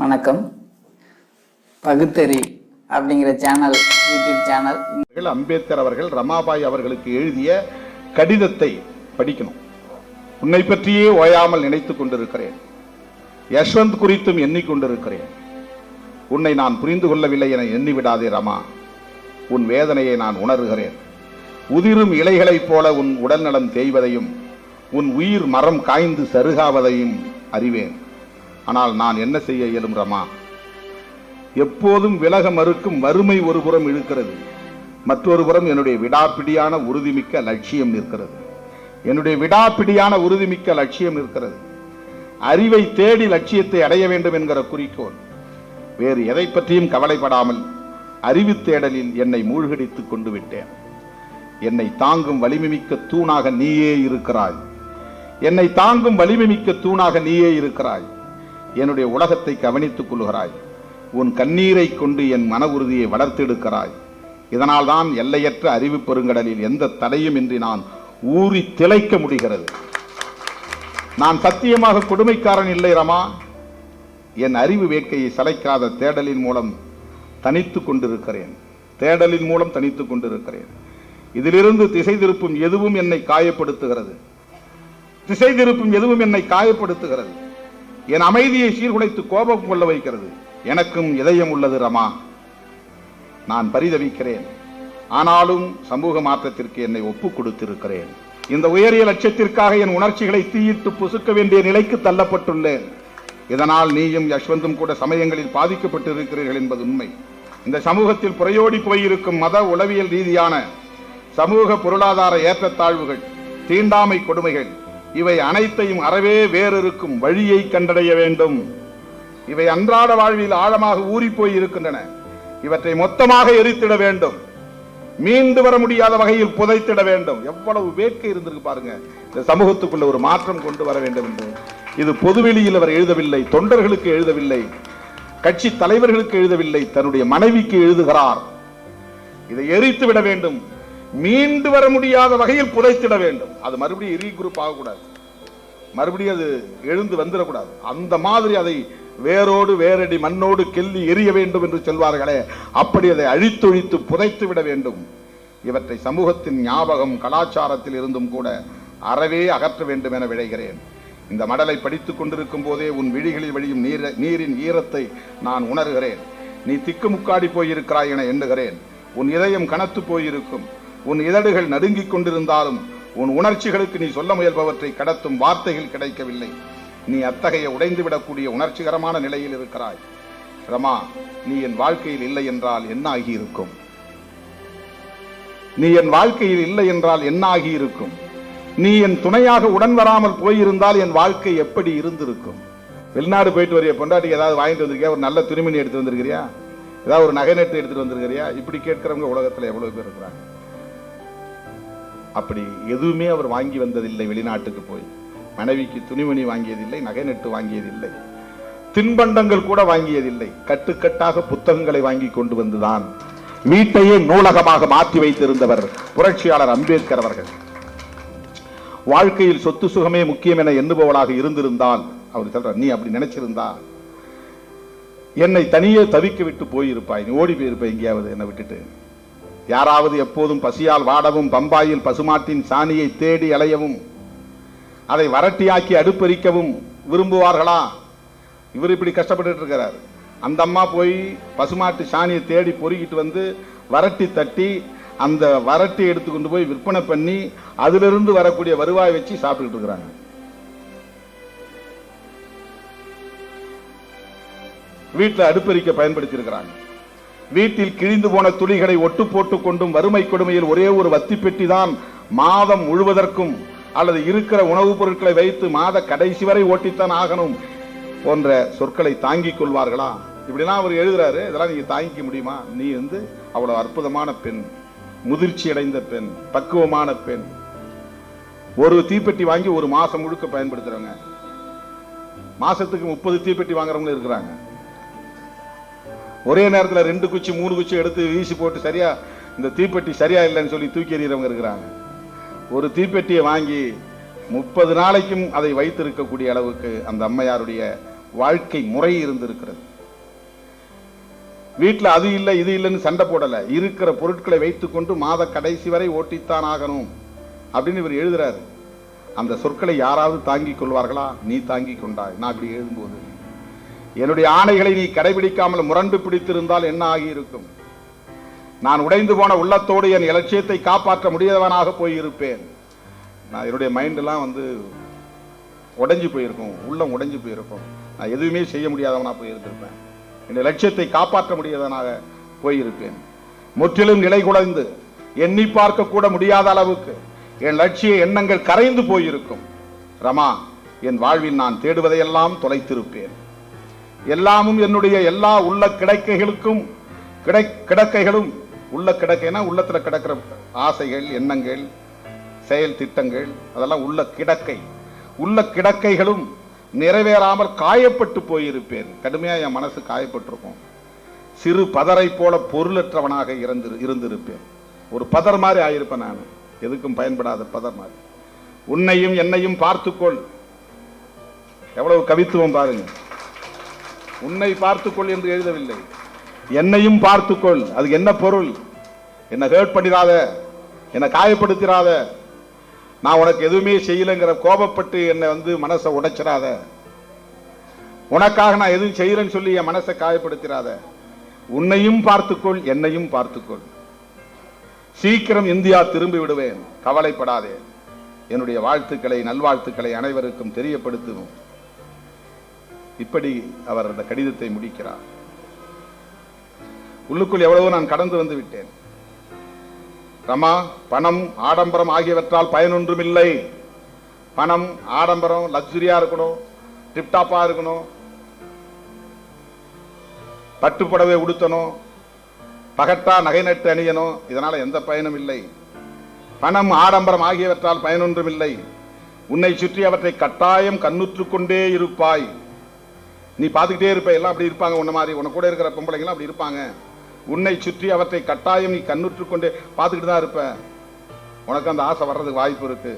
வணக்கம். பகுத்தறி அப்படிங்கிற channel YouTube channel Ambedkar அவர்கள் ரமாபாய் அவர்களுக்கு எழுதிய கடிதத்தை படிக்கணும். உன்னை பற்றியே ஓயாமல் நினைத்துக் கொண்டிருக்கிறேன். யஷ்வந்த் குறித்தும் எண்ணிக்கொண்டிருக்கிறேன். உன்னை நான் புரிந்து கொள்ளவில்லை என எண்ணிவிடாதே ரமா. உன் வேதனையை நான் உணர்கிறேன். உதிரும் இலைகளைப் போல உன் உடல்நலம் தேய்வதையும் உன் உயிர் மரம் காய்ந்து சருகாவதையும் அறிவேன். ஆனால் நான் என்ன செய்ய இயலும் ரமா? எப்போதும் விலக மறுக்கும் வறுமை ஒரு புறம் இழுக்கிறது. மற்றொரு புறம் என்னுடைய விடாப்பிடியான உறுதிமிக்க லட்சியம் நிற்கிறது. என்னுடைய விடாப்பிடியான உறுதிமிக்க லட்சியம் இருக்கிறது அறிவை தேடி லட்சியத்தை அடைய வேண்டும் என்கிற குறிக்கோள். வேறு எதை பற்றியும் கவலைப்படாமல் அறிவு தேடலில் என்னை மூழ்கடித்துக் கொண்டு விட்டேன். என்னை தாங்கும் வலிமைமிக்க தூணாக நீயே இருக்கிறாய். என்னை தாங்கும் வலிமைமிக்க தூணாக நீயே இருக்கிறாய். என்னுடைய உலகத்தை கவனித்துக் கொள்கிறாய் உன் கண்ணீரை கொண்டு என் மன உறுதியை வளர்த்தெடுக்கிறாய். இதனால்தான் எல்லையற்ற அறிவு பெருங்கடலில் எந்த தடையும் இன்றி நான் ஊறி திளைக்க முடிகிறது. நான் சத்தியமாக கொடுமைக்காரன் இல்லை ரமா. என் அறிவு வேட்கையை சளைக்காத தேடலின் மூலம் தனித்து கொண்டிருக்கிறேன். தேடலின் மூலம் தனித்து கொண்டிருக்கிறேன். இதிலிருந்து திசை திருப்பும் எதுவும் என்னை காயப்படுத்துகிறது. திசை திருப்பும் எதுவும் என்னை காயப்படுத்துகிறது. என் அமைதியை சீர்குலைத்து கோபம் கொள்ள வைக்கிறது. எனக்கும் இதயம் உள்ளது ரமா. நான் பரிதவிக்கிறேன். ஆனாலும் சமூக மாற்றத்திற்கு என்னை ஒப்புக் கொடுத்திருக்கிறேன். இந்த உயரிய லட்சியத்திற்காக என் உணர்ச்சிகளை தீயிட்டு புசுக்க வேண்டிய நிலைக்கு தள்ளப்பட்டுள்ளேன். இதனால் நீயும் யஷ்வந்தும் கூட சமயங்களில் பாதிக்கப்பட்டு இருக்கிறீர்கள் என்பது உண்மை. இந்த சமூகத்தில் புறையோடி போயிருக்கும் மத உளவியல் ரீதியான சமூக பொருளாதார ஏற்றத்தாழ்வுகள் தீண்டாமை கொடுமைகள் இவை அனைத்தையும் அறவே வேறிருக்கும் வழியை கண்டடைய வேண்டும். இவை அன்றாட வாழ்வில் ஆழமாக ஊறிப்போய் இருக்கின்றன இவற்றை மொத்தமாக எரித்திட வேண்டும். மீண்டு வர முடியாத வகையில் புதைத்திட வேண்டும். எவ்வளவு வேட்கை இருந்திருக்கு பாருங்க. இந்த சமூகத்துக்குள்ள ஒரு மாற்றம் கொண்டு வர வேண்டும் என்று. இது பொதுவெளியில் அவர் எழுதவில்லை தொண்டர்களுக்கு எழுதவில்லை கட்சி தலைவர்களுக்கு எழுதவில்லை தன்னுடைய மனைவிக்கு எழுதுகிறார். இதை எரித்து விட வேண்டும். மீண்டு வர முடியாத வகையில் புதைத்திட வேண்டும். அது மறுபடியும் ரீகுரூப் ஆகக்கூடாது. மறுபடியும் அது எழுந்து வந்துடக்கூடாது. அந்த மாதிரி அதை வேரோடு வேரடி மண்ணோடு கெல்லி எரிய வேண்டும் என்று சொல்வார்களே அப்படி அதை அழித்தொழித்து புதைத்து விட வேண்டும். இவற்றை சமூகத்தின் ஞாபகம் கலாச்சாரத்தில் இருந்தும் கூட அறவே அகற்ற வேண்டும் என விழைகிறேன். இந்த மடலை படித்துக் கொண்டிருக்கும் போதே உன் விழிகளில் வழியும் நீர நீரின் ஈரத்தை நான் உணர்கிறேன். நீ திக்குமுக்காடி போயிருக்கிறாய் என எண்ணுகிறேன். உன் இதயம் கனத்து போயிருக்கும். உன் இதடுகள் நடுங்கிக் கொண்டிருந்தாலும் உன் உணர்ச்சிகளுக்கு நீ சொல்ல முயல்பவற்றை கடத்தும் வார்த்தைகள் கிடைக்கவில்லை. நீ அத்தகைய உடைந்து விடக்கூடிய உணர்ச்சிகரமான நிலையில் இருக்கிறாய். ரமா நீ என் வாழ்க்கையில் இல்லை என்றால் என்ன ஆகியிருக்கும் நீ என் வாழ்க்கையில் இல்லை என்றால் என்ன ஆகியிருக்கும் நீ என் துணையாக உடன் வராமல் போயிருந்தால் என் வாழ்க்கை எப்படி இருந்திருக்கும்? வெளிநாடு போயிட்டு வரைய பொண்டாட்டிக்கு ஏதாவது வாங்கிட்டு வந்திருக்கியா? ஒரு நல்ல துணிமணி எடுத்து வந்திருக்கிறியா? ஏதாவது ஒரு நகை நட்டு எடுத்துட்டு வந்திருக்கிறியா? இப்படி கேட்கிறவங்க உலகத்தில் எவ்வளவு பேர் இருக்கிறாங்க? அப்படி எதுவுமே அவர் வாங்கி வந்ததில்லை வெளிநாட்டுக்கு போய். மனைவிக்கு துணிமணி வாங்கியதில்லை நகை நட்டு வாங்கியதில்லை தின்பண்டங்கள் கூட வாங்கியதில்லை. கட்டுக்கட்டாக புத்தகங்களை வாங்கி கொண்டு வந்துதான் வீட்டையே நூலகமாக மாற்றி வைத்திருந்தவர் புரட்சியாளர் அம்பேத்கர் அவர்கள். வாழ்க்கையில் சொத்து சுகமே முக்கியம் என எண்ணுபவளாக இருந்திருந்தால் அவர் சொல்றார் நீ அப்படி நினைச்சிருந்தா என்னை தனியே தவிக்க விட்டு போயிருப்பாய். நீ ஓடி போயிருப்ப எங்கேயாவது என்னை விட்டுட்டு. யாராவது எப்போதும் பசியால் வாடவும் பம்பாயில் பசுமாட்டின் சாணியை தேடி அலையவும் அதை வறட்டியாக்கி அடுப்பெரிக்கவும் விரும்புவார்களா? இவர் இப்படி கஷ்டப்பட்டுட்டு இருக்கிறார் அந்த அம்மா போய் பசுமாட்டு சாணியை தேடி பொறுக்கிட்டு வந்து வரட்டி தட்டி அந்த வரட்டி எடுத்து கொண்டு போய் விற்பனை பண்ணி அதிலிருந்து வரக்கூடிய வருவாய் வச்சு சாப்பிட்டுட்டு இருக்கிறாங்க. வீட்டில் அடுப்பெரிக்க பயன்படுத்தி இருக்கிறாங்க வீட்டில் கிழிந்து போன துளிகளை ஒட்டு போட்டுக் கொண்டும் வறுமை கொடுமையில் ஒரே ஒரு வத்தி பெட்டி தான் மாதம் முழுவதற்கும் அல்லது இருக்கிற உணவுப் பொருட்களை வைத்து மாத கடைசி வரை ஓட்டித்தான் ஆகணும் போன்ற சொற்களை தாங்கிக் கொள்வார்களா? இப்படிலாம் அவர் எழுதுறாரு. இதெல்லாம் நீங்க தாங்கிக்க முடியுமா? நீ வந்து அவ்வளவு அற்புதமான பெண் முதிர்ச்சி அடைந்த பெண் பக்குவமான பெண். ஒரு தீப்பெட்டி வாங்கி ஒரு மாசம் முழுக்க பயன்படுத்துறவங்க. மாசத்துக்கு முப்பது தீப்பெட்டி வாங்குறவங்க இருக்கிறாங்க. ஒரே நேரத்தில் ரெண்டு குச்சி மூணு குச்சி எடுத்து வீசி போட்டு சரியா இந்த தீப்பெட்டி சரியா இல்லைன்னு சொல்லி தூக்கி எறிகிறவங்க இருக்கிறாங்க. ஒரு தீப்பெட்டியை வாங்கி முப்பது நாளைக்கும் அதை வைத்திருக்கக்கூடிய அளவுக்கு அந்த அம்மையாருடைய வாழ்க்கை முறை இருந்திருக்கிறது. வீட்டில் அது இல்லை இது இல்லைன்னு சண்டை போடலை. இருக்கிற பொருட்களை வைத்துக்கொண்டு மாத கடைசி வரை ஓட்டித்தான் ஆகணும் அப்படின்னு இவர் எழுதுறாரு. அந்த சொற்களை யாராவது தாங்கிக் கொள்வார்களா? நீ தாங்கிக் கொண்டாய். நான் அப்படி எழுதும்போது. என்னுடைய ஆணைகளை நீ கடைபிடிக்காமல் முரண்டு பிடித்திருந்தால் என்ன ஆகியிருக்கும்? நான் உடைந்து போன உள்ளத்தோடு என் இலட்சியத்தை காப்பாற்ற முடியாதவனாக போயிருப்பேன். நான் என்னுடைய மைண்டெல்லாம் வந்து உடஞ்சி போயிருக்கும். உள்ளம் உடஞ்சி போயிருக்கும். நான் எதுவுமே செய்ய முடியாதவனாக போயிருந்திருப்பேன். என் லட்சியத்தை காப்பாற்ற முடியாதவனாக போயிருப்பேன். முற்றிலும் நிலை குலைந்து எண்ணி பார்க்க கூட முடியாத அளவுக்கு என் லட்சிய எண்ணங்கள் கரைந்து போயிருக்கும். ரமா என் வாழ்வில் நான் தேடுவதையெல்லாம் தொலைத்திருப்பேன். எல்லாமும் என்னுடைய எல்லா உள்ள கிடக்கைகளுக்கும் கிடை கிடக்கைகளும் உள்ள கிடக்கைனா உள்ளத்துல கிடக்கிற ஆசைகள் எண்ணங்கள் செயல் திட்டங்கள் அதெல்லாம் உள்ள கிடக்கை. உள்ள கிடக்கைகளும் நிறைவேறாமல் காயப்பட்டு போயிருப்பேன். கடுமையாக என் மனசு காயப்பட்டிருக்கும். சிறு பதரை போல பொருளற்றவனாக இறந்து இருந்திருப்பேன். ஒரு பதர் மாதிரி ஆயிருப்பேன் நான். எதுக்கும் பயன்படாத பதர் மாதிரி. உன்னையும் என்னையும் பார்த்துக்கொள். எவ்வளவு கவித்துவம் பாருங்க. உன்னை பார்த்துக்கொள் என்று எழுதவில்லை. என்னையும் பார்த்துக்கொள். அது என்ன பொருள்? என்னை ஹேர்ட் பண்ணிடாத. என்னை காயப்படுத்திடாத. நான் உனக்கு எதுவுமே செய்யலைங்கிற கோபப்பட்டு என்னை வந்து மனசை உடைச்சிடாத. உனக்காக நான் எதுவும் செய்யறேன்னு சொல்லி என் மனசை காயப்படுத்திடாத. உன்னையும் பார்த்துக்கொள் என்னையும் பார்த்துக்கொள். சீக்கிரம் இந்தியா திரும்பி விடுவேன் கவலைப்படாதே. என்னுடைய வாழ்த்துக்களை நல்வாழ்த்துக்களை அனைவருக்கும் தெரியப்படுத்துவோம். இப்படி அவர் அந்த கடிதத்தை முடிக்கிறார். உள்ளுக்குள் எவ்வளவோ நான் கடந்து வந்து விட்டேன். ரமா பணம் ஆடம்பரம் ஆகியவற்றால் பயனொன்றுமில்லை. பணம் ஆடம்பரம் லக்ஸுரியா இருக்கணும் டிப்டாப்பா இருக்கணும். பட்டுப்புடவை உடுத்தணும் பகட்டா நகை நட்டு அணியணும் இதனால எந்த பயனும் இல்லை. பணம் ஆடம்பரம் ஆகியவற்றால் பயனொன்றும் இல்லை உன்னை சுற்றி அவற்றை கட்டாயம் கண்ணுற்று கொண்டே இருப்பாய். நீ பார்த்துக்கிட்டே இருப்ப எல்லாம் அப்படி இருப்பாங்க உன்ன மாதிரி உன கூட இருக்கிற பொம்பளைங்களாம் அப்படி இருப்பாங்க. உன்னை சுற்றி அவற்றை கட்டாயம் நீ கண்ணுற்று கொண்டு பார்த்துக்கிட்டு தான் இருப்ப. உனக்கு அந்த ஆசை வர்றதுக்கு வாய்ப்பு இருக்கு.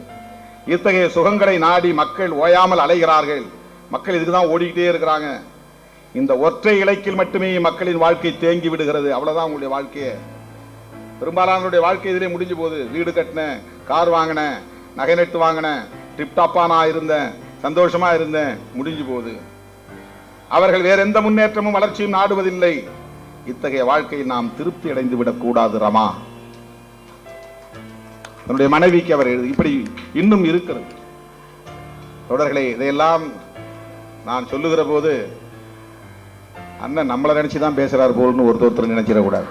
இத்தகைய சுகங்களை நாடி மக்கள் ஓயாமல் அலைகிறார்கள். மக்கள் இதுக்கு தான் ஓடிக்கிட்டே இருக்கிறாங்க. இந்த ஒற்றை இலக்கில் மட்டுமே மக்களின் வாழ்க்கை தேங்கி விடுகிறது. அவ்வளவுதான் உங்களுடைய வாழ்க்கையே. பெரும்பாலானவருடைய வாழ்க்கை இதிலே முடிஞ்சு போகுது. வீடு கட்டினேன் கார் வாங்கினேன் நகை நட்டு வாங்கினேன் டிப்டாப்பா நான் இருந்தேன் சந்தோஷமா இருந்தேன் முடிஞ்சு போகுது. அவர்கள் வேற எந்த முன்னேற்றமும் வளர்ச்சியும் நாடுவதில்லை. இத்தகைய வாழ்க்கையில் நாம் திருப்தி அடைந்து விடக்கூடாது ரமா. தன்னுடைய மனைவிக்கு அவர் எழுது இப்படி இன்னும் இருக்கிறது. தொடர்களே இதையெல்லாம் நான் சொல்லுகிற போது அண்ணன் நம்மளை நினைச்சு தான் பேசுறாரு போல்னு ஒருத்தர் ஒருத்தர் நினைச்சிடக்கூடாது.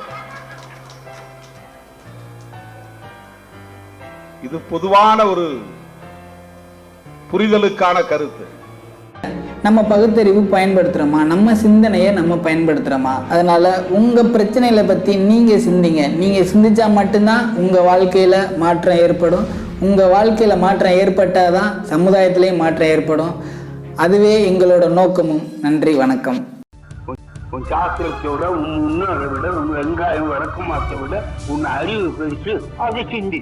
இது பொதுவான ஒரு புரிதலுக்கான கருத்து. நம்ம பகுத்தறிவு பயன்படுத்துகிறோமா நம்ம சிந்தனையை நம்ம பயன்படுத்துகிறோமா அதனால் உங்கள் பிரச்சனைகளை பற்றி நீங்கள் சிந்திங்க. நீங்கள் சிந்தித்தா மட்டும்தான் உங்கள் வாழ்க்கையில் மாற்றம் ஏற்படும். உங்கள் வாழ்க்கையில் மாற்றம் ஏற்பட்டால் தான் சமுதாயத்திலையும் மாற்றம் ஏற்படும். அதுவே எங்களோட நோக்கமும். நன்றி வணக்கம். உன் சாஸ்திரத்தோட விட உன் முன்னோரை விட உன் வெங்காயம் வடக்கு விட உன் அறிவு பெருசு அதை சிந்தி.